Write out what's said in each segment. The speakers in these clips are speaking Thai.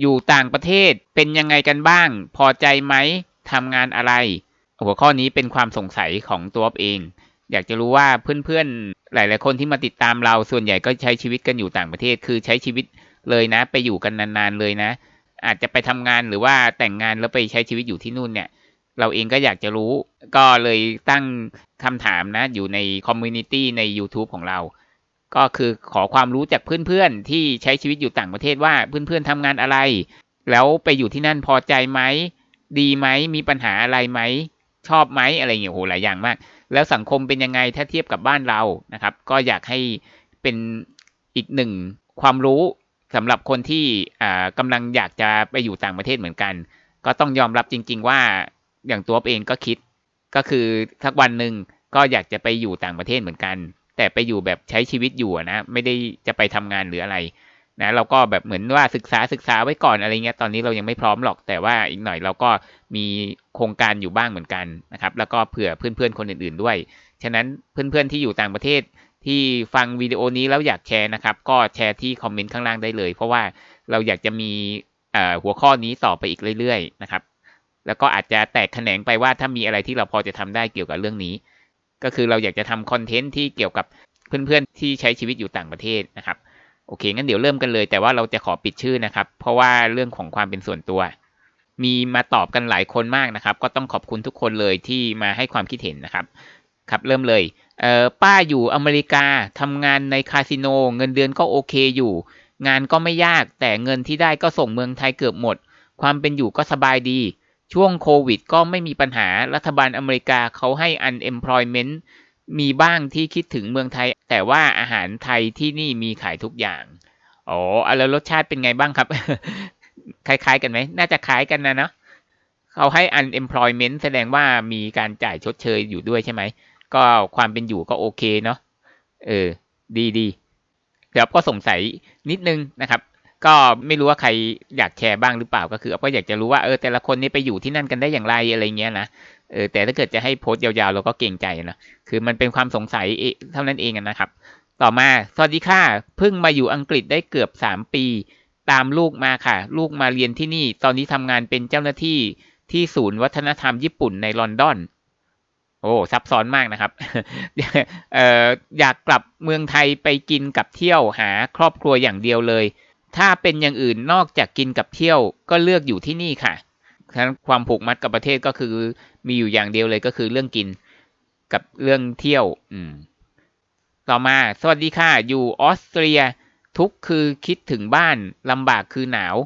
อยู่ต่างประเทศเป็นยังไงกันบ้าง พอใจไหมทำงานอะไร หัวข้อนี้เป็นความสงสัยของตัวเอง อยากจะรู้ว่าเพื่อนๆ หลายๆคนที่มาติดตามเราส่วนใหญ่ก็ใช้ชีวิตกันอยู่ต่างประเทศ คือใช้ชีวิตเลยนะ ไปอยู่กันนานๆเลยนะ อาจจะไปทำงานหรือว่าแต่งงานแล้วไปใช้ชีวิตอยู่ที่นู่นเนี่ยเราเองก็อยากจะรู้ ก็เลยตั้งคำถามนะ อยู่ในคอมมูนิตี้ใน YouTube ของเรา ก็คือขอความรู้จากเพื่อนๆที่ใช้ชีวิตอยู่ต่างประเทศว่าเพื่อนๆทำงานอะไร แล้วไปอยู่ที่นั่นพอใจไหมดีไหมมีปัญหาอะไรไหมชอบไหมอะไรอย่างเงี้ยโหหลายอย่างมาก แล้วสังคมเป็นยังไงถ้าเทียบกับบ้านเรานะครับ ก็อยากให้เป็นอีกหนึ่งความรู้สำหรับคนที่กำลังอยากจะไปอยู่ต่างประเทศเหมือนกัน ก็ต้องยอมรับจริง ๆ ว่าอย่างตัวเองก็คิด ก็คือทักวันหนึ่งก็อยากจะไปอยู่ต่างประเทศเหมือนกัน แต่ไปอยู่แบบใช้ชีวิตอยู่นะ ไม่ได้จะไปทำงานหรืออะไรนะเราก็แบบเหมือนว่าศึกษาศึกษาไว้ก่อนอะไรเงี้ยตอนนี้เรายังไม่พร้อมหรอกแต่ว่าอีกหน่อยเราก็มีโครงการอยู่บ้างเหมือนกันนะครับ แล้วก็เผื่อเพื่อนๆคนอื่น ๆด้วย ฉะนั้นเพื่อนๆที่อยู่ต่างประเทศที่ฟังวิดีโอนี้แล้วอยากแชร์นะครับ ก็แชร์ที่คอมเมนต์ข้างล่างได้เลย เพราะว่าเราอยากจะมีหัวข้อนี้ต่อไปอีกเรื่อยๆนะครับ แล้วก็อาจจะแตกแขนงไปว่าถ้ามีอะไรที่เราพอจะทำได้เกี่ยวกับเรื่องนี้ ก็คือเราอยากจะทำคอนเทนต์ที่เกี่ยวกับเพื่อนๆที่ใช้ชีวิตอยู่ต่างประเทศนะครับ โอเค งั้นเดี๋ยวเริ่มกันเลย แต่ว่าเราจะขอปิดชื่อนะครับ เพราะว่าเรื่องของความเป็นส่วนตัว มีมาตอบกันหลายคนมากนะครับ ก็ต้องขอบคุณทุกคนเลยที่มาให้ความคิดเห็นนะครับ ครับ เริ่มเลยเออป้าอยู่อเมริกาทำงานในคาสิโน เงินเดือนก็โอเคอยู่ งานก็ไม่ยากแต่เงินที่ได้ก็ส่งเมืองไทยเกือบหมด ความเป็นอยู่ก็สบายดี ช่วงโควิดก็ไม่มีปัญหารัฐบาลอเมริกาเขาให้ unemployment มีบ้างที่คิดถึงเมืองไทย แต่ว่าอาหารไทยที่นี่มีขายทุกอย่างอ๋อแล้วรสชาติเป็นไงบ้างครับ คล้าย ๆ กันไหม น่าจะคล้ายกันนะเนาะเขาให้ unemployment แสดงว่ามีการจ่ายชดเชยอยู่ด้วยใช่ไหม ก็ความเป็นอยู่ก็โอเคเนาะเออ ดีดีเดี๋ยวก็สงสัยนิดนึงนะครับ ก็ไม่รู้ว่าใครอยากแชร์บ้างหรือเปล่าก็คือก็อยากจะรู้ว่าเออแต่ละคนนี่ไปอยู่ที่นั่นกันได้อย่างไรอะไรเงี้ยนะเออแต่ถ้าเกิดจะให้โพสต์ยาวๆเราก็เก่งใจนะคือมันเป็นความสงสัยเท่านั้นเองนะครับ ต่อมาสวัสดีค่ะเพิ่งมาอยู่อังกฤษได้เกือบสามปี ตามลูกมาค่ะ ลูกมาเรียนที่นี่ ตอนนี้ทำงานเป็นเจ้าหน้าที่ที่ศูนย์วัฒนธรรมญี่ปุ่นในลอนดอนโอ้ซับซ้อนมากนะครับเอ่ออยากกลับเมืองไทยไปกินกับเที่ยวหาครอบครัวอย่างเดียวเลย ถ้าเป็นอย่างอื่นนอกจากกินกับเที่ยวก็เลือกอยู่ที่นี่ค่ะฉะนั้นความผูกมัดกับประเทศก็คือมีอยู่อย่างเดียวเลยก็คือเรื่องกินกับเรื่องเที่ยว อืม ต่อมา สวัสดีค่ะ อยู่ออสเตรีย ทุกคือคิดถึงบ้านลำบากคือหนาว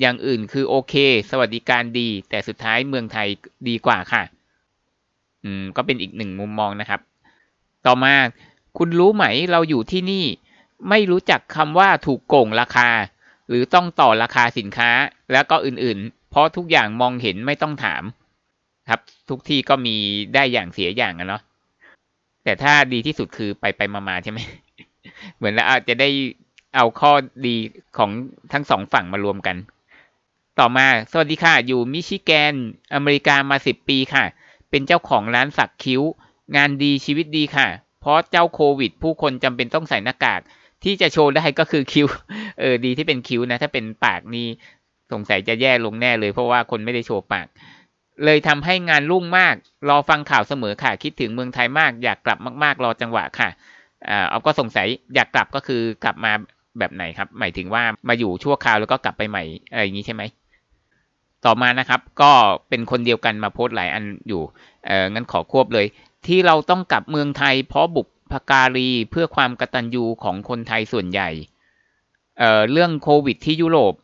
อย่างอื่นคือโอเค สวัสดิการดี แต่สุดท้ายเมืองไทยดีกว่าค่ะ อืม ก็เป็นอีกหนึ่งมุมมองนะครับ ต่อมา คุณรู้ไหมเราอยู่ที่นี่ ไม่รู้จักคำว่าถูกโกงราคา หรือต้องต่อราคาสินค้าแล้วก็อื่นๆ เพราะทุกอย่างมองเห็นไม่ต้องถาม ครับ ทุกที่ก็มีได้อย่างเสียอย่างอะเนาะแต่ถ้าดีที่สุดคือไปไปมาๆใช่ไหมเหมือนแล้วอาจจะได้เอาข้อดีของทั้งสองฝั่งมารวมกัน ต่อมาสวัสดีค่ะ อยู่มิชิแกน อเมริกามาสิบปีค่ะ เป็นเจ้าของร้านสักคิ้ว งานดีชีวิตดีค่ะ เพราะเจ้าโควิด ผู้คนจำเป็นต้องใส่หน้ากาก ที่จะโชว์ได้ก็คือคิ้ว เออ ดีที่เป็นคิ้วนะ ถ้าเป็นปากนี่สงสัยจะแย่ลงแน่เลย เพราะว่าคนไม่ได้โชว์ปาก เลยทำให้งานรุ่งมาก รอฟังข่าวเสมอค่ะ คิดถึงเมืองไทยมาก อยากกลับมากๆ รอจังหวะค่ะอ่าเอาก็สงสัยอยากกลับก็คือกลับมาแบบไหนครับ หมายถึงว่ามาอยู่ชั่วคราวแล้วก็กลับไปใหม่อะไรอย่างนี้ใช่ไหม ต่อมานะครับ ก็เป็นคนเดียวกันมาโพสต์หลายอันอยู่ เอองั้นขอควบเลย ที่เราต้องกลับเมืองไทยเพราะบุ พการีเพื่อความกตัญญูของคนไทยส่วนใหญ่เเรื่องโควิดที่ยุโรป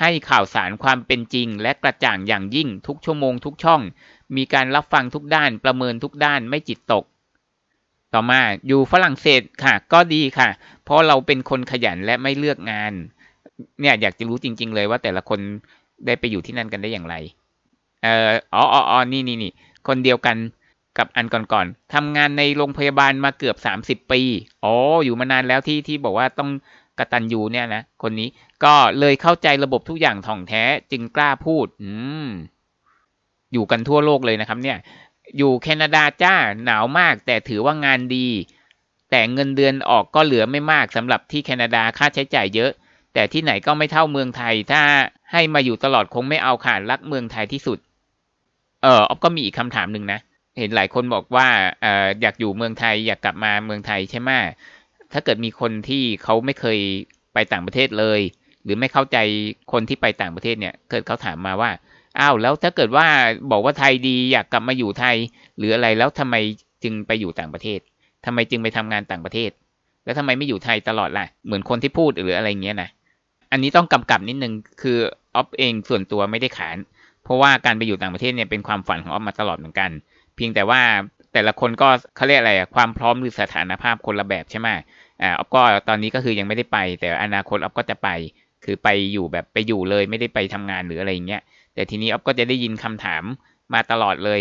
ให้ข่าวสารความเป็นจริง และกระจ่างอย่างยิ่งทุกชั่วโมงทุกช่อง มีการรับฟังทุกด้านประเมินทุกด้านไม่จิตตก ต่อมาอยู่ฝรั่งเศสค่ะ ก็ดีค่ะ เพราะเราเป็นคนขยันและไม่เลือกงาน เนี่ยอยากจะรู้จริง ๆ เลยว่าแต่ละคนได้ไปอยู่ที่นั่นกันได้อย่างไร เอ่ออ๋ออ๋อนี่นี่นี่คนเดียวกัน กับอันก่อนๆทำงานในโรงพยาบาลมาเกือบสามสิบปี อ๋อ อยู่มานานแล้วที่ที่บอกว่าต้องกระตันยูเนี่ยนะ คนนี้ก็เลยเข้าใจระบบทุกอย่างท่องแท้จึงกล้าพูด อืม อยู่กันทั่วโลกเลยนะครับ เนี่ย อยู่แคนาดาจ้าหนาวมาก แต่ถือว่างานดี แต่เงินเดือนออกก็เหลือไม่มากสำหรับที่แคนาดาค่าใช้จ่ายเยอะ แต่ที่ไหนก็ไม่เท่าเมืองไทย ถ้าให้มาอยู่ตลอดคงไม่เอาค่ะรักเมืองไทยที่สุด เออออฟก็มีอีกคำถามหนึ่งนะ เห็นหลายคนบอกว่าออยากอยู่เมืองไทยอยากกลับมาเมืองไทยใช่ไหมถ้าเกิดมีคนที่เขาไม่เคยไปต่างประเทศเลย หรือไม่เข้าใจคนที่ไปต่างประเทศเนี่ย เกิดเขาถามมาว่าอ้าวแล้วถ้าเกิดว่าบอกว่าไทยดีอยากกลับมาอยู่ไทย หรืออะไรแล้วทำไมจึงไปอยู่ต่างประเทศทำไมจึงไปทำงานต่างประเทศ แล้วทำไมไม่อยู่ไทยตลอดล่ะ เหมือนคนที่พูดหรืออะไรเงี้ยนะอันนี้ต้องกำกับนิดนึงคือออฟเองส่วนตัวไม่ได้ขาน เพราะว่าการไปอยู่ต่างประเทศเนี่ยเป็นความฝันของออฟมาตลอดเหมือนกัน เพียงแต่ว่าแต่ละคนก็เขาเรียกอะไรอะความพร้อมหรือสถานภาพคนละแบบใช่ไหมอ่าออฟก็ตอนนี้ก็คือยังไม่ได้ไป แต่อนาคตออฟก็จะไป คือไปอยู่แบบไปอยู่เลยไม่ได้ไปทำงานหรืออะไรเงี้ยแต่ทีนี้ออฟก็จะได้ยินคำถามมาตลอดเลย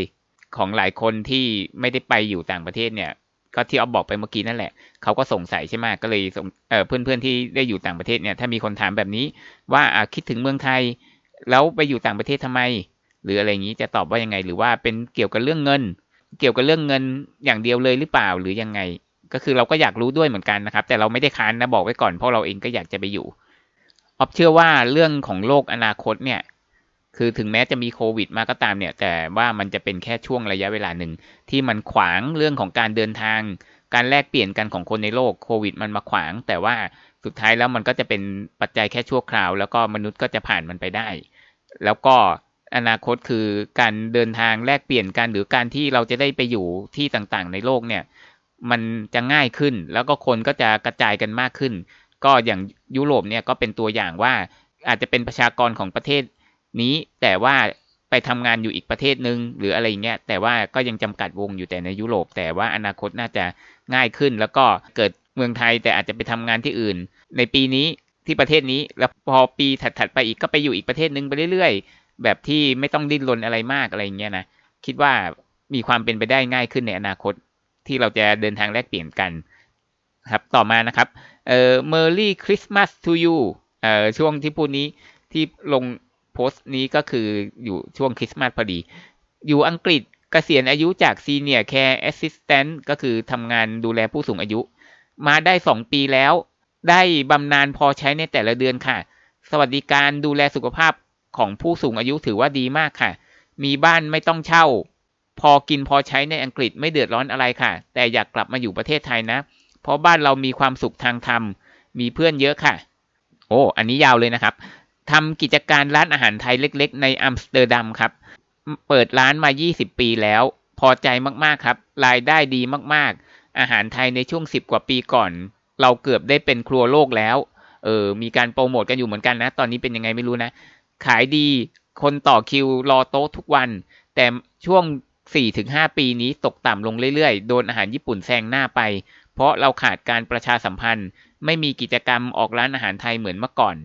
ของหลายคนที่ไม่ได้ไปอยู่ต่างประเทศเนี่ย ก็ที่ออฟบอกไปเมื่อกี้นั่นแหละเขาก็สงสัยใช่ไหมก็เลยเออเพื่อนๆที่ได้อยู่ต่างประเทศเนี่ยถ้ามีคนถามแบบนี้ว่าอ่าคิดถึงเมืองไทย แล้วไปอยู่ต่างประเทศทำไม หรืออะไรอย่างนี้จะตอบว่ายังไง หรือว่าเป็นเกี่ยวกับเรื่องเงิน เกี่ยวกับเรื่องเงินอย่างเดียวเลยหรือเปล่าหรือยังไง ก็คือเราก็อยากรู้ด้วยเหมือนกันนะครับ แต่เราไม่ได้ค้านนะบอกไว้ก่อนเพราะเราเองก็อยากจะไปอยู่ออฟเชื่อว่าเรื่องของโลกอนาคตเนี่ยคือถึงแม้จะมีโควิดมาก็ตามเนี่ย แต่ว่ามันจะเป็นแค่ช่วงระยะเวลาหนึ่ง ที่มันขวางเรื่องของการเดินทาง การแลกเปลี่ยนกันของคนในโลกโควิดมันมาขวาง แต่ว่าสุดท้ายแล้วมันก็จะเป็นปัจจัยแค่ชั่วคราว แล้วก็มนุษย์ก็จะผ่านมันไปได้ แล้วก็ อนาคตคือการเดินทางแลกเปลี่ยนกัน หรือการที่เราจะได้ไปอยู่ที่ต่างๆ ในโลกเนี่ย มันจะง่ายขึ้น แล้วก็คนก็จะกระจายกันมากขึ้น ก็อย่างยุโรปเนี่ยก็เป็นตัวอย่างว่าอาจจะเป็นประชากรของประเทศนี้ แต่ว่าไปทำงานอยู่อีกประเทศหนึ่งหรืออะไรเงี้ยแต่ว่าก็ยังจำกัดวงอยู่แต่ในยุโรป แต่ว่าอนาคตน่าจะง่ายขึ้น แล้วก็เกิดเมืองไทยแต่อาจจะไปทำงานที่อื่น ในปีนี้ที่ประเทศนี้ แล้วพอปีถัดๆไปอีกก็ไปอยู่อีกประเทศหนึ่งไปเรื่อยๆ แบบที่ไม่ต้องดิ้นรนอะไรมากอะไรเงี้ยนะคิดว่ามีความเป็นไปได้ง่ายขึ้นในอนาคตที่เราจะเดินทางแลกเปลี่ยนกันครับต่อมานะครับเอ่อ Merry Christmas to you เอ่อช่วงที่พูดนี้ที่ลงโพสต์นี้ก็คืออยู่ช่วงคริสต์มาสพอดี อยู่อังกฤษกเกษียณอายุจาก Senior Care Assistant ก็คือทำงานดูแลผู้สูงอายุ มาได้ 2 ปีแล้ว ได้บำนาญพอใช้ในแต่ละเดือนค่ะ สวัสดิการดูแลสุขภาพ ของผู้สูงอายุถือว่าดีมากค่ะ มีบ้านไม่ต้องเช่า พอกินพอใช้ในอังกฤษไม่เดือดร้อนอะไรค่ะ แต่อยากกลับมาอยู่ประเทศไทยนะ เพราะบ้านเรามีความสุขทางธรรม มีเพื่อนเยอะค่ะ โอ้ อันนี้ยาวเลยนะครับทำกิจการร้านอาหารไทยเล็ก ๆ ในอัมสเตอร์ดัมครับ เปิดร้านมา 20 ปีแล้ว พอใจมากๆครับ รายได้ดีมากๆ อาหารไทยในช่วง 10 กว่าปีก่อน เราเกือบได้เป็นครัวโลกแล้ว เออ มีการโปรโมทกันอยู่เหมือนกันนะ ตอนนี้เป็นยังไงไม่รู้นะ ขายดี คนต่อคิวรอโต๊ะทุกวัน แต่ช่วง 4-5 ปีนี้ตกต่ำลงเรื่อยๆ โดนอาหารญี่ปุ่นแซงหน้าไป เพราะเราขาดการประชาสัมพันธ์ ไม่มีกิจกรรมออกร้านอาหารไทยเหมือนเมื่อก่อน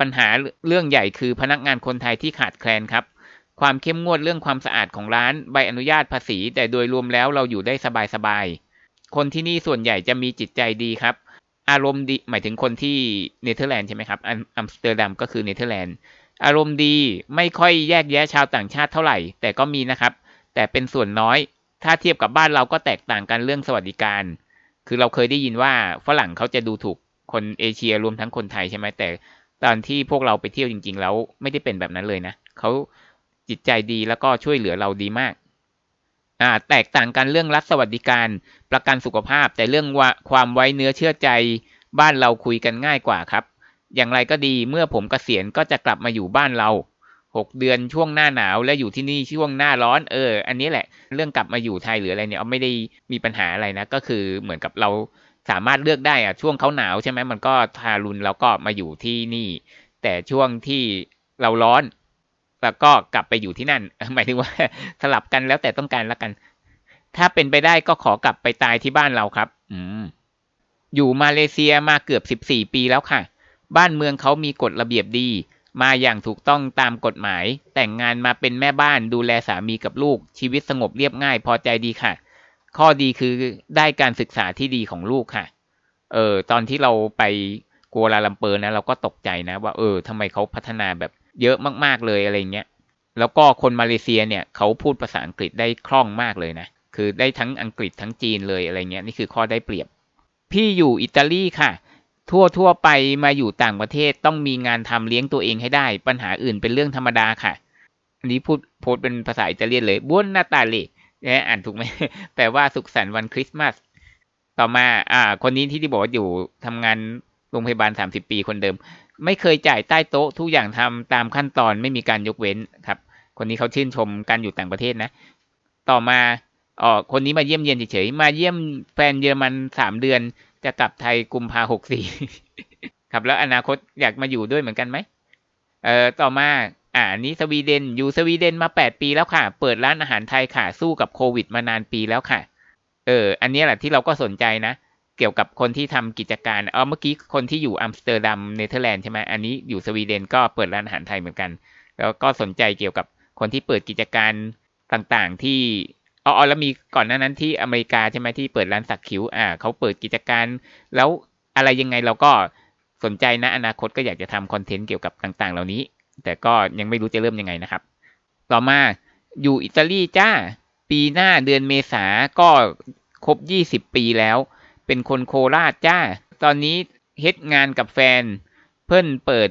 ปัญหาเรื่องใหญ่คือพนักงานคนไทยที่ขาดแคลนครับ ความเข้มงวดเรื่องความสะอาดของร้าน ใบอนุญาตภาษี แต่โดยรวมแล้วเราอยู่ได้สบายๆ คนที่นี่ส่วนใหญ่จะมีจิตใจดีครับอารมณ์ดีหมายถึงคนที่เนเธอร์แลนด์ใช่ไหมครับอัมสเตอร์ดัมก็คือเนเธอร์แลนด์ อารมณ์ดีไม่ค่อยแยกแยะชาวต่างชาติเท่าไหร่ แต่ก็มีนะครับ แต่เป็นส่วนน้อย ถ้าเทียบกับบ้านเราก็แตกต่างกันเรื่องสวัสดิการ คือเราเคยได้ยินว่าฝรั่งเขาจะดูถูกคนเอเชียรวมทั้งคนไทยใช่ไหมแต่ตอนที่พวกเราไปเที่ยวจริง ๆ แล้วไม่ได้เป็นแบบนั้นเลยนะเขาจิตใจดีแล้วก็ช่วยเหลือเราดีมากอ่าแตกต่างกันเรื่องรัฐสวัสดิการประกันสุขภาพ แต่เรื่องความไว้เนื้อเชื่อใจ บ้านเราคุยกันง่ายกว่าครับ อย่างไรก็ดีเมื่อผมกเกษียณก็จะกลับมาอยู่บ้านเราหกเดือนช่วงหน้าหนาวและอยู่ที่นี่ช่วงหน้าร้อนเออ อันนี้แหละ เรื่องกลับมาอยู่ไทยหรืออะไรเนี่ยไม่ได้มีปัญหาอะไรนะ ก็คือเหมือนกับเราสามารถเลือกได้อะช่วงเขาหนาวใช่ไหมมันก็ทารุณแล้วก็มาอยู่ที่นี่ แต่ช่วงที่เราร้อน แล้วก็กลับไปอยู่ที่นั่น หมายถึงว่าสลับกันแล้วแต่ต้องการละกัน ถ้าเป็นไปได้ก็ขอกลับไปตายที่บ้านเราครับ อืมอยู่มาเลเซียมาเกือบสิบสี่ปีแล้วค่ะ บ้านเมืองเขามีกฎระเบียบดี มาอย่างถูกต้องตามกฎหมาย แต่งงานมาเป็นแม่บ้านดูแลสามีกับลูก ชีวิตสงบเรียบง่ายพอใจดีค่ะ ข้อดีคือได้การศึกษาที่ดีของลูกค่ะ เออ ตอนที่เราไปกัวลาลัมเปอร์นะ เราก็ตกใจนะ ว่าเออทำไมเขาพัฒนาแบบเยอะมาก ๆเลยอะไรเงี้ย แล้วก็คนมาเลเซียเนี่ยเขาพูดภาษาอังกฤษได้คล่องมากเลยนะ คือได้ทั้งอังกฤษทั้งจีนเลยอะไรเงี้ยนี่คือข้อได้เปรียบ พี่อยู่อิตาลีค่ะ ทั่วทั่วไปมาอยู่ต่างประเทศต้องมีงานทำเลี้ยงตัวเองให้ได้ ปัญหาอื่นเป็นเรื่องธรรมดาค่ะ อันนี้พูดโพสเป็นภาษาอิตาเลียนเลยบุญนาตาลีเนี่ยอ่านถูกไหมแปลว่าสุขสันต์วันคริสต์มาสต่อมา อ่า คนนี้ที่ที่บอกว่าอยู่ทำงานโรงพยาบาลสามสิบปีคนเดิม ไม่เคยจ่ายใต้โต๊ะทุกอย่างทำตามขั้นตอนไม่มีการยกเว้นครับ คนนี้เขาชื่นชมการอยู่ต่างประเทศนะ ต่อมาอ๋อคนนี้มาเยี่ยมเยียนเฉยๆมาเยี่ยมแฟนเยอรมันสามเดือน จะกลับไทยกุมภาหกสี่ครับแล้วอนาคตอยากมาอยู่ด้วยเหมือนกันไหมเอ่อต่อมาอ่านี้สวีเดนอยู่สวีเดนมาแปดปีแล้วค่ะ เปิดร้านอาหารไทยค่ะสู้กับโควิดมานานปีแล้วค่ะ เออ อันนี้แหละที่เราก็สนใจนะ เกี่ยวกับคนที่ทำกิจการเออเมื่อกี้คนที่อยู่อัมสเตอร์ดัมเนเธอร์แลนด์ใช่ไหมอันนี้อยู่สวีเดนก็เปิดร้านอาหารไทยเหมือนกัน แล้วก็สนใจเกี่ยวกับคนที่เปิดกิจการต่างๆที่ อ๋อแล้วมีก่อนหน้านั้นที่อเมริกาใช่ไหมที่เปิดร้านสักคิ้วอ่าเขาเปิดกิจการ แล้วอะไรยังไงเราก็สนใจนะอนาคตก็อยากจะทำคอนเทนต์เกี่ยวกับต่าง ๆ เหล่านี้ แต่ก็ยังไม่รู้จะเริ่มยังไงนะครับ ต่อมาอยู่อิตาลีจ้า ปีหน้าเดือนเมษาก็ครบยี่สิบปีแล้ว เป็นคนโคราชจ้า ตอนนี้เฮ็ดงานกับแฟน เพิ่นเปิด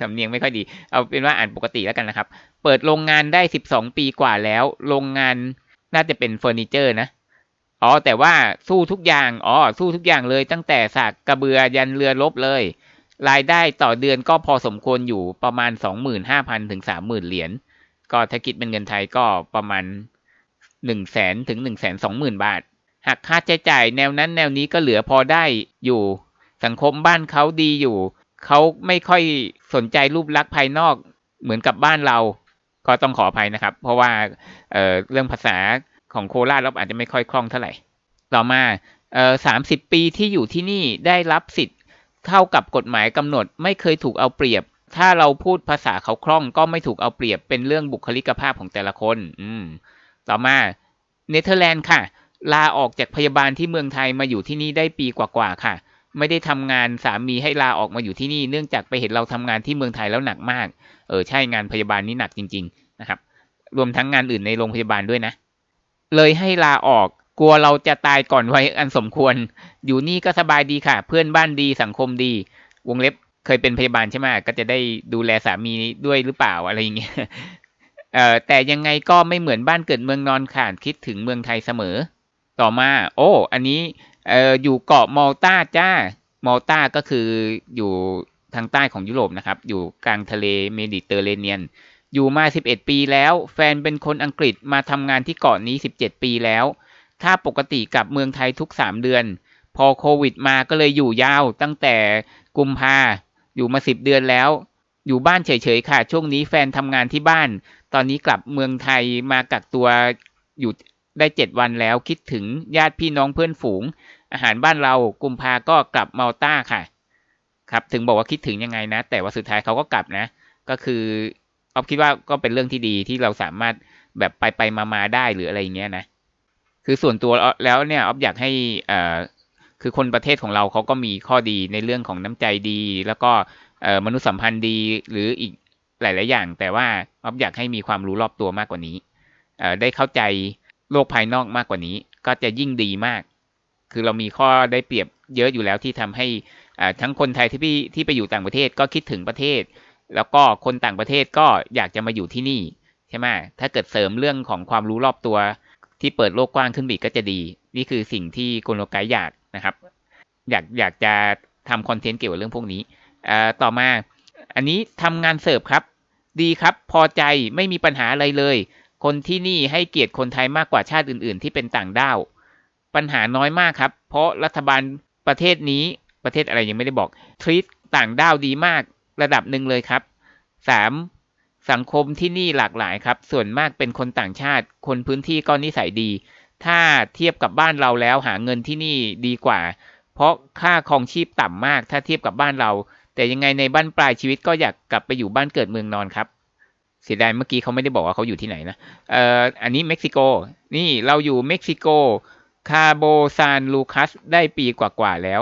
สำเนียงไม่ค่อยดี เอาเป็นว่าอ่านปกติแล้วกันนะครับ เปิดโรงงานได้สิบสองปีกว่าแล้ว โรงงาน น่าจะเป็นเฟอร์นิเจอร์นะอ๋อแต่ว่าสู้ทุกอย่างอ๋อสู้ทุกอย่างเลยตั้งแต่สากกระเบือยันเรือลบเลย รายได้ต่อเดือนก็พอสมควรอยู่ประมาณสองหมื่นห้าพันถึงสามหมื่นเหรียญก็ถ้าคิดเป็นเงินไทยก็ประมาณหนึ่งแสนถึงหนึ่งแสนสองหมื่นบาท หากค่าใช้จ่ายแนวนั้นแนวนี้ก็เหลือพอได้อยู่ สังคมบ้านเขาดีอยู่ เขาไม่ค่อยสนใจรูปลักษณ์ภายนอกเหมือนกับบ้านเรา ก็ต้องขออภัยนะครับ เพราะว่าเเรื่องภาษาของโคราชเราอาจจะไม่ค่อยคล่องเท่าไหร่ ต่อมาสามสิบปีที่อยู่ที่นี่ได้รับสิทธิ์เท่ากับกฎหมายกำหนด ไม่เคยถูกเอาเปรียบ ถ้าเราพูดภาษาเขาคล่องก็ไม่ถูกเอาเปรียบเป็นเรื่องบุคลิกภาพของแต่ละคน อืม ต่อมาเนเธอร์แลนด์ค่ะ ลาออกจากพยาบาลที่เมืองไทยมาอยู่ที่นี่ได้ปีกว่าๆค่ะ ไม่ได้ทำงานสามีให้ลาออกมาอยู่ที่นี่ เนื่องจากไปเห็นเราทำงานที่เมืองไทยแล้วหนักมาก เออใช่งานพยาบาลนี่หนักจริง ๆนะครับ รวมทั้งงานอื่นในโรงพยาบาลด้วยนะ เลยให้ลาออกกลัวเราจะตายก่อนวัยอันสมควร อยู่นี่ก็สบายดีค่ะ เพื่อนบ้านดีสังคมดี วงเล็บเคยเป็นพยาบาลใช่ไหมก็จะได้ดูแลสามีด้วยหรือเปล่าอะไรอย่างเงี้ยเอ่อแต่ยังไงก็ไม่เหมือนบ้านเกิดเมืองนอนขาดคิดถึงเมืองไทยเสมอ ต่อมา โอ้ อันนี้ เอออยู่เกาะมอลตาจ้ามอลตาก็คืออยู่ทางใต้ของยุโรปนะครับ อยู่กลางทะเลเมดิเตอร์เรเนียน อยู่มา 11 ปีแล้ว แฟนเป็นคนอังกฤษมาทำงานที่เกาะนี้ 17 ปีแล้ว ถ้าปกติกลับเมืองไทยทุก 3 เดือน พอโควิดมาก็เลยอยู่ยาวตั้งแต่กุมภาอยู่มา 10 เดือนแล้ว อยู่บ้านเฉยๆค่ะ ช่วงนี้แฟนทำงานที่บ้าน ตอนนี้กลับเมืองไทยมากักตัวอยู่ ได้7วันแล้วคิดถึงญาติพี่น้องเพื่อนฝูง อาหารบ้านเรากุมภาก็กลับมาลตาค่ะ ครับถึงบอกว่าคิดถึงยังไงนะ แต่ว่าสุดท้ายเขาก็กลับนะ ก็คือออฟคิดว่าก็เป็นเรื่องที่ดีที่เราสามารถแบบไปไปมามาได้หรืออะไรเงี้ยนะ คือส่วนตัวแล้วเนี่ยออฟอยากให้อ่าคือคนประเทศของเราเขาก็มีข้อดีในเรื่องของน้ำใจดี แล้วก็เอ่อมนุษยสัมพันธ์ดีหรืออีกหลาย ๆ อย่าง แต่ว่าออฟอยากให้มีความรู้รอบตัวมากกว่านี้เอ่อได้เข้าใจ โลกภายนอกมากกว่านี้ ก็จะยิ่งดีมาก คือเรามีข้อได้เปรียบเยอะอยู่แล้วที่ทำให้ทั้งคนไทยที่พี่ที่ไปอยู่ต่างประเทศก็คิดถึงประเทศ แล้วก็คนต่างประเทศก็อยากจะมาอยู่ที่นี่ใช่ไหมถ้าเกิดเสริมเรื่องของความรู้รอบตัวที่เปิดโลกกว้างขึ้นบีกก็จะดี นี่คือสิ่งที่โกโลไกอยากนะครับ อยากอยากจะทำคอนเทนต์เกี่ยวกับเรื่องพวกนี้ต่อมา อันนี้ทำงานเสิร์ฟครับ ดีครับ พอใจไม่มีปัญหาอะไรเลย คนที่นี่ให้เกียรติคนไทยมากกว่าชาติอื่น ๆ ที่เป็นต่างด้าว ปัญหาน้อยมากครับ เพราะรัฐบาลประเทศนี้ประเทศอะไรยังไม่ได้บอกทรีตต่างด้าวดีมากระดับหนึ่งเลยครับสามสังคมที่นี่หลากหลายครับ ส่วนมากเป็นคนต่างชาติ คนพื้นที่ก็นิสัยดี ถ้าเทียบกับบ้านเราแล้วหาเงินที่นี่ดีกว่า เพราะค่าครองชีพต่ำมากถ้าเทียบกับบ้านเรา แต่ยังไงในบ้านปลายชีวิตก็อยากกลับไปอยู่บ้านเกิดเมืองนอนครับ เสียดายเมื่อกี้เขาไม่ได้บอกว่าเขาอยู่ที่ไหนนะเอ่ออันนี้เม็กซิโก นี่เราอยู่เม็กซิโก คาโบซานลูคัสได้ปีกว่าๆแล้ว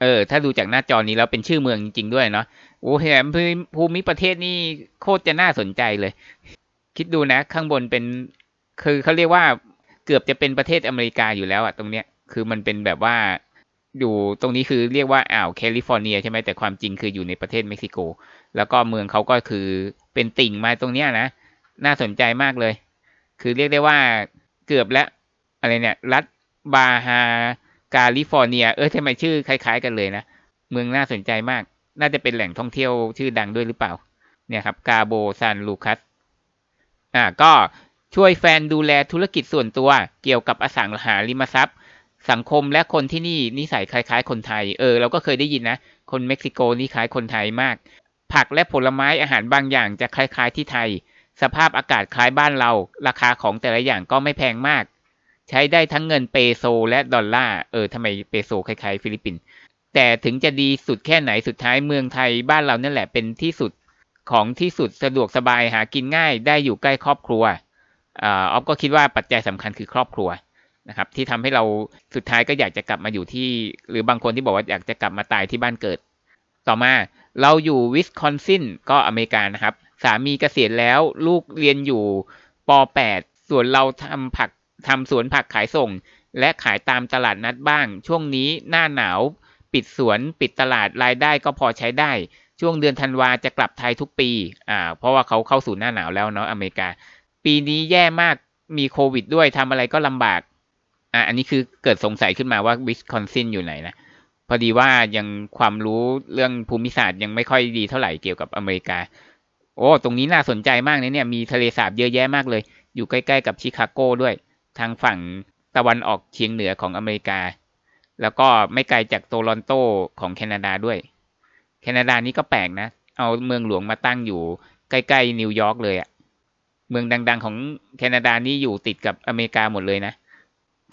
เออ ถ้าดูจากหน้าจอนี้แล้วเป็นชื่อเมืองจริงๆด้วยเนาะ โอ้แหมภูมิประเทศนี่โคตรจะน่าสนใจเลย คิดดูนะ ข้างบนเป็น คือเขาเรียกว่าเกือบจะเป็นประเทศอเมริกาอยู่แล้วอะตรงเนี้ย คือมันเป็นแบบว่าอยู่ตรงนี้คือเรียกว่าอ่าวแคลิฟอร์เนียใช่ไหมแต่ความจริงคืออยู่ในประเทศเม็กซิโก แล้วก็เมืองเขาก็คือเป็นติ่งมาตรงเนี้ยนะน่าสนใจมากเลย คือเรียกได้ว่าเกือบแล้วอะไรเนี่ย รัฐบาฮากาลิฟอร์เนีย เออทำไมชื่อคล้าย ๆ กันเลยนะ เมืองน่าสนใจมาก น่าจะเป็นแหล่งท่องเที่ยวชื่อดังด้วยหรือเปล่า เนี่ยครับกาโบซานลูคัส อ่า ก็ช่วยแฟนดูแลธุรกิจส่วนตัวเกี่ยวกับอสังหาริมทรัพย์ สังคมและคนที่นี่นิสัยคล้าย ๆ คนไทย เออเราก็เคยได้ยินนะ คนเม็กซิโกนี่คล้ายคนไทยมาก ผักและผลไม้อาหารบางอย่างจะคล้ายๆที่ไทย สภาพอากาศคล้ายบ้านเรา ราคาของแต่ละอย่างก็ไม่แพงมาก ใช้ได้ทั้งเงินเปโซและดอลลาร์ เออทำไมเปโซคล้ายๆ ฟิลิปปินส์ แต่ถึงจะดีสุดแค่ไหนสุดท้ายเมืองไทยบ้านเรานั่นแหละเป็นที่สุดของที่สุดสะดวกสบายหากินง่ายได้อยู่ใกล้ครอบครัวออฟก็คิดว่าปัจจัยสำคัญคือครอบครัวนะครับที่ทำให้เราสุดท้ายก็อยากจะกลับมาอยู่ที่ หรือบางคนที่บอกว่าอยากจะกลับมาตายที่บ้านเกิด ต่อมา เราอยู่วิสคอนซินก็อเมริกานะครับ สามีเกษียณแล้วลูกเรียนอยู่ป .8 ส่วนเราทำผักทำสวนผักขายส่ง และขายตามตลาดนัดบ้าง ช่วงนี้หน้าหนาว ปิดสวนปิดตลาดรายได้ก็พอใช้ได้ ช่วงเดือนธันวาจะกลับไทยทุกปีอ่าเพราะว่าเขาเข้าสู่หน้าหนาวแล้วเนาะอเมริกา ปีนี้แย่มากมีโควิดด้วยทำอะไรก็ลำบากอ่าอันนี้คือเกิดสงสัยขึ้นมาว่าวิสคอนซินอยู่ไหนนะ พอดีว่ายังความรู้เรื่องภูมิศาสตร์ยังไม่ค่อยดีเท่าไหร่เกี่ยวกับอเมริกา โอ้ ตรงนี้น่าสนใจมากเลยเนี่ย มีทะเลสาบเยอะแยะมากเลย อยู่ใกล้ๆกับชิคาโกด้วย ทางฝั่งตะวันออกเฉียงเหนือของอเมริกา แล้วก็ไม่ไกลจากโตลอนโตของแคนาดาด้วย แคนาดานี่ก็แปลกนะ เอาเมืองหลวงมาตั้งอยู่ใกล้ๆนิวยอร์กเลยอะเมืองดัง ๆ ของแคนาดานี่อยู่ติดกับอเมริกาหมดเลยนะ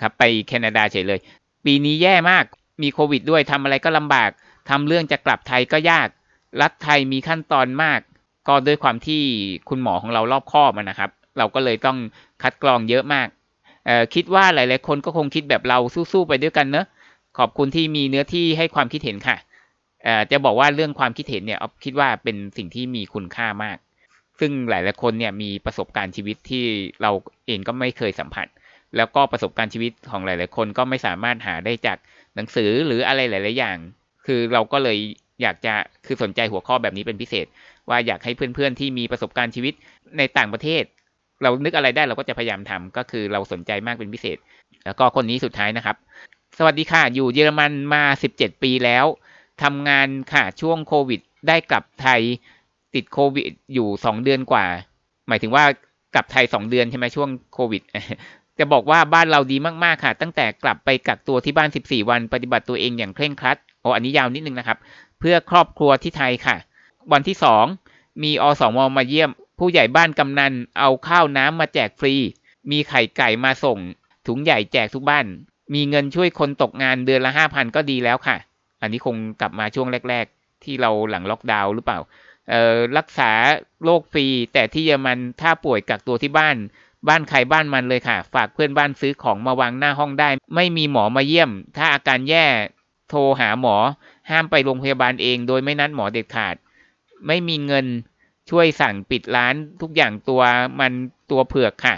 ครับ ไปแคนาดาเฉยเลย ปีนี้แย่มาก มีโควิดด้วยทำอะไรก็ลำบากทำเรื่องจะกลับไทยก็ยาก รัฐไทยมีขั้นตอนมาก ก็ด้วยความที่คุณหมอของเรารอบคอบนะครับ เราก็เลยต้องคัดกรองเยอะมาก คิดว่าหลาย ๆ คนก็คงคิดแบบเราสู้ ๆ ไปด้วยกันเนอะขอบคุณที่มีเนื้อที่ให้ความคิดเห็นค่ะจะบอกว่าเรื่องความคิดเห็นเนี่ยออฟคิดว่าเป็นสิ่งที่มีคุณค่ามาก ซึ่งหลาย ๆ คนเนี่ยมีประสบการณ์ชีวิตที่เราเองก็ไม่เคยสัมผัส แล้วก็ประสบการณ์ชีวิตของหลาย ๆ คนก็ไม่สามารถหาได้จาก หนังสือหรืออะไรหลาย ๆ อย่าง คือเราก็เลยอยากจะคือสนใจหัวข้อแบบนี้เป็นพิเศษ ว่าอยากให้เพื่อน ๆ ที่มีประสบการณ์ชีวิตในต่างประเทศ เรานึกอะไรได้เราก็จะพยายามทำก็คือเราสนใจมากเป็นพิเศษ แล้วก็คนนี้สุดท้ายนะครับ สวัสดีค่ะ อยู่เยอรมันมา 17 ปีแล้วทำงานค่ะช่วงโควิด ได้กลับไทยติดโควิดอยู่ 2 เดือนกว่า หมายถึงว่ากลับไทย 2 เดือนใช่ไหมช่วงโควิด จะบอกว่าบ้านเราดีมากๆค่ะ ตั้งแต่กลับไปกักตัวที่บ้าน 14 วัน ปฏิบัติตัวเองอย่างเคร่งครัดโอ้อันนี้ยาวนิดนึงนะครับ เพื่อครอบครัวที่ไทยค่ะ วันที่ 2 มีอสมมาเยี่ยม ผู้ใหญ่บ้านกำนันเอาข้าวน้ำมาแจกฟรี มีไข่ไก่มาส่ง ถุงใหญ่แจกทุกบ้าน มีเงินช่วยคนตกงานเดือนละ 5,000 ก็ดีแล้วค่ะ อันนี้คงกลับมาช่วงแรก ๆ ที่เราหลังล็อกดาวน์หรือเปล่ารักษาโรคฟรีแต่ที่เยอรมันถ้าป่วยกักตัวที่บ้าน บ้านใครบ้านมันเลยค่ะ ฝากเพื่อนบ้านซื้อของมาวางหน้าห้องได้ ไม่มีหมอมาเยี่ยม ถ้าอาการแย่โทรหาหมอ ห้ามไปโรงพยาบาลเอง โดยไม่นัดหมอเด็ดขาด ไม่มีเงินช่วยสั่งปิดร้านทุกอย่างตัวมันตัวเผือกค่ะ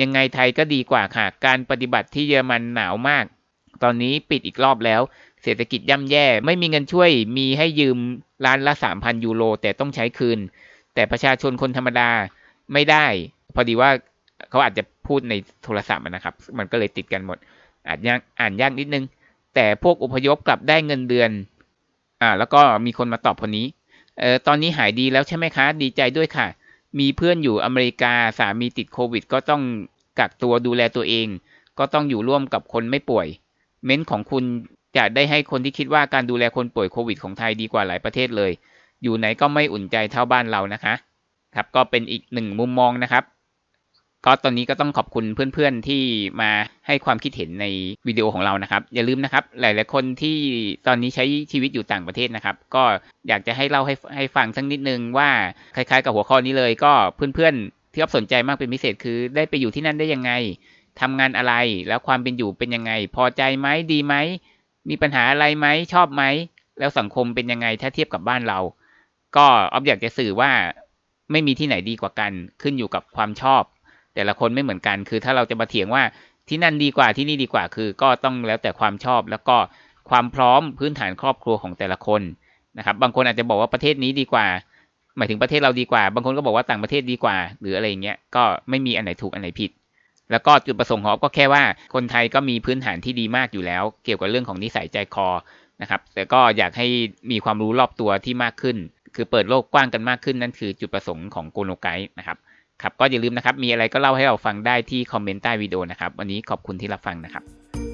ยังไงไทยก็ดีกว่าค่ะ การปฏิบัติที่เยอรมันหนาวมาก ตอนนี้ปิดอีกรอบแล้ว เศรษฐกิจย่ำแย่ ไม่มีเงินช่วยมีให้ยืมร้านละ3,000ยูโรแต่ต้องใช้คืน แต่ประชาชนคนธรรมดาไม่ได้ พอดีว่า เขาอาจจะพูดในโทรศัพท์นะครับ มันก็เลยติดกันหมด อาจยากอ่านยากนิดนึง แต่พวกอพยพกลับได้เงินเดือน อ่า แล้วก็มีคนมาตอบคนนี้ เออตอนนี้หายดีแล้วใช่ไหมคะ ดีใจด้วยค่ะ มีเพื่อนอยู่อเมริกาสามีติดโควิด ก็ต้องกักตัวดูแลตัวเอง ก็ต้องอยู่ร่วมกับคนไม่ป่วย เม้นของคุณจะได้ให้คนที่คิดว่าการดูแลคนป่วยโควิด ของไทยดีกว่าหลายประเทศเลย อยู่ไหนก็ไม่อุ่นใจเท่าบ้านเรานะคะ ครับ ก็เป็นอีกหนึ่งมุมมองนะครับ ก็ตอนนี้ก็ต้องขอบคุณเพื่อนๆที่มาให้ความคิดเห็นในวิดีโอของเรานะครับ อย่าลืมนะครับ หลายๆคนที่ตอนนี้ใช้ชีวิตอยู่ต่างประเทศนะครับ ก็อยากจะให้เล่าให้ให้ฟังสักนิดนึงว่าคล้ายๆ กับหัวข้อนี้เลย ก็เพื่อนๆที่รับสนใจมากเป็นพิเศษคือได้ไปอยู่ที่นั่นได้ยังไงทำงานอะไรแล้วความเป็นอยู่เป็นยังไง พอใจไหมดีไหมมีปัญหาอะไรไหมชอบไหมแล้วสังคมเป็นยังไงถ้าเทียบกับบ้านเรา ก็ออฟอยากจะสื่อว่าไม่มีที่ไหนดีกว่ากัน ขึ้นอยู่กับความชอบ แต่ละคนไม่เหมือนกัน คือถ้าเราจะมาเถียงว่าที่นั่นดีกว่าที่นี่ดีกว่า คือก็ต้องแล้วแต่ความชอบแล้วก็ความพร้อมพื้นฐานครอบครัวของแต่ละคนนะครับ บางคนอาจจะบอกว่าประเทศนี้ดีกว่า หมายถึงประเทศเราดีกว่า บางคนก็บอกว่าต่างประเทศดีกว่า หรืออะไรเงี้ย ก็ไม่มีอันไหนถูกอันไหนผิด แล้วก็จุดประสงค์ของก็แค่ว่าคนไทยก็มีพื้นฐานที่ดีมากอยู่แล้ว เกี่ยวกับเรื่องของนิสัยใจคอนะครับ แต่ก็อยากให้มีความรู้รอบตัวที่มากขึ้น คือเปิดโลกกว้างกันมากขึ้นนั่นคือจุดประสงค์ของโกโนไกด์นะครับ ครับก็อย่าลืมนะครับ มีอะไรก็เล่าให้เราฟังได้ที่คอมเมนต์ใต้วิดีโอนะครับ วันนี้ขอบคุณที่รับฟังนะครับ